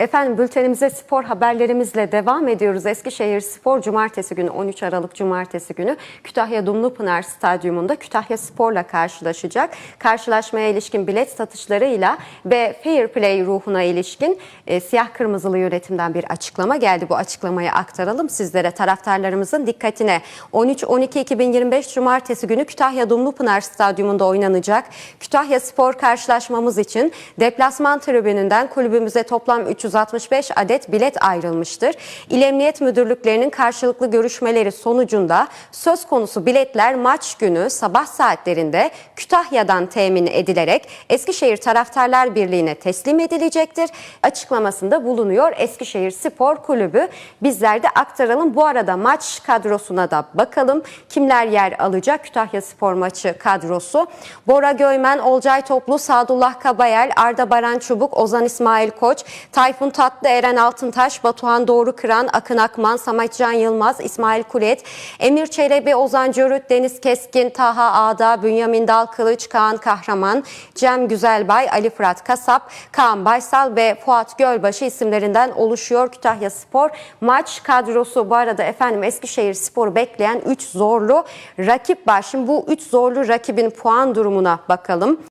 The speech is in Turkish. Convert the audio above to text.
Efendim bültenimize spor haberlerimizle devam ediyoruz. Eskişehir Spor Cumartesi günü 13 Aralık Cumartesi günü Kütahya Dumlupınar Stadyumunda Kütahya Spor'la karşılaşacak. Karşılaşmaya ilişkin bilet satışlarıyla ve fair play ruhuna ilişkin e, siyah kırmızılı yönetimden bir açıklama geldi. Bu açıklamayı aktaralım sizlere taraftarlarımızın dikkatine. 13-12-2025 Cumartesi günü Kütahya Dumlupınar Stadyumunda oynanacak. Kütahya Spor karşılaşmamız için deplasman tribününden kulübümüze toplam 365 adet bilet ayrılmıştır. İl Emniyet Müdürlüklerinin karşılıklı görüşmeleri sonucunda söz konusu biletler maç günü sabah saatlerinde Kütahya'dan temin edilerek Eskişehir Taraftarlar Birliği'ne teslim edilecektir. Açıklamasında bulunuyor Eskişehir Spor Kulübü. Bizler de aktaralım. Bu arada maç kadrosuna da bakalım. Kimler yer alacak? Kütahya Spor maçı kadrosu. Bora Göymen, Olcay Toplu, Sadullah Kabayel, Arda Baran Çubuk, Ozan İsmail Koç, Tayfun Tatlı, Eren Altıntaş, Batuhan Doğru Kıran, Akın Akman, Sametcan Yılmaz, İsmail Kulet, Emir Çelebi, Ozan Cörüt, Deniz Keskin, Taha Ağda, Bünyamin Dalkılıç, Kaan Kahraman, Cem Güzelbay, Ali Fırat Kasap, Kaan Baysal ve Fuat Gölbaşı isimlerinden oluşuyor Kütahya Spor. Maç kadrosu bu arada efendim Eskişehir Spor'u bekleyen 3 zorlu rakip var. Şimdi bu 3 zorlu rakibin puan durumuna bakalım.